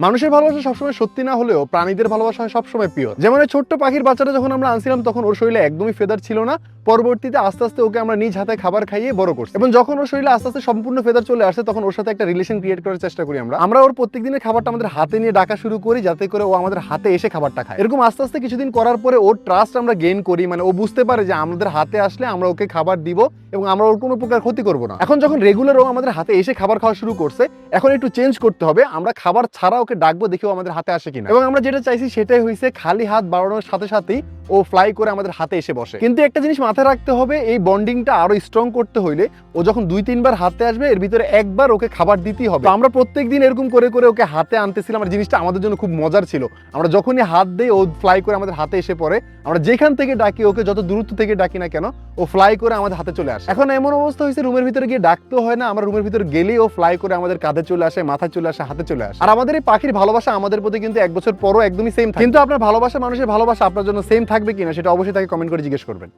মানুষের ভালোবাসা সবসময় সত্যি না হলেও প্রাণীদের ভালোবাসা হয় সবসময় প্রিয় যেমন ছোট্ট পাখির বাচ্চাটা যখন আমরা আনছিলাম, তখন ওর শরীরে একদমই ফেদার ছিল না পরবর্তীতে আস্তে আস্তে ওকে আমরা নিজ হাতে খাবার খাইয়ে বড় করছি। এবং যখন ওর শরীরে আস্তে আস্তে সম্পূর্ণ ফেদার চলে আসে, তখন ওর সাথে একটা রিলেশন ক্রিয়েট করার চেষ্টা করি আমরা। আমরা ওর প্রত্যেক দিনের খাবারটা আমাদের হাতে নিয়ে ডাকা শুরু করি, যাতে করে ও আমাদের হাতে এসে খাবারটা খায়। এরকম আস্তে আস্তে কিছুদিন করার পরে ওর ট্রাস্ট আমরা গেইন করি মানে ও বুঝতে পারে যে আমাদের হাতে আসলে আমরা ওকে খাবার দিব এবং আমরা ওর কোনো প্রকার ক্ষতি করব না। এখন যখন রেগুলার ও আমাদের হাতে এসে খাবার খাওয়া শুরু করছে, এখন একটু চেঞ্জ করতে হবে। আমরা খাবার ছাড়া ওকে ডাকবো দেখেও আমাদের হাতে আসে কিনা। এবং আমরা যেটা চাইছি সেটাই হয়েছে খালি হাত বাড়ানোর সাথে সাথেই ও ফ্লাই করে আমাদের হাতে এসে বসে। কিন্তু একটা জিনিস মাথায় রাখতে হবে, এই বন্ডিংটা আরও স্ট্রং করতে হইলে ও যখন দুই তিনবার হাতে আসবে, এর ভিতরে একবার ওকে খাবার দিতেই হবে। আমরা প্রত্যেক দিন এরকম করে করে ওকে হাতে আনতেছিলাম, আর জিনিসটা আমাদের জন্য খুব মজার ছিল। আমরা যখনই হাত দিই, ও ফ্লাই করে আমাদের হাতে এসে পড়ে, আমরা যেখান থেকে ডাকি, ওকে যত দূরত্ব থেকে ডাকি না কেন ও ফ্লাই করে আমাদের হাতে চলে আসে। এখন এমন অবস্থা হয়েছে রুমের ভিতরে গিয়ে ডাকতে হয় না, আমরা রুমের ভিতরে গেলেই ও ফ্লাই করে আমাদের কাঁধে চলে আসে মাথায় চলে আসে, হাতে চলে আসে। আর আমাদের এই পাখির ভালোবাসা আমাদের প্রতি কিন্তু এক বছর পরও একদমই সেম কিন্তু আপনার ভালোবাসা মানুষের ভালোবাসা আপনার জন্য সেম থাকবে কিনা, সেটা অবশ্যই তাকে কমেন্ট করে জিজ্ঞেস করবেন।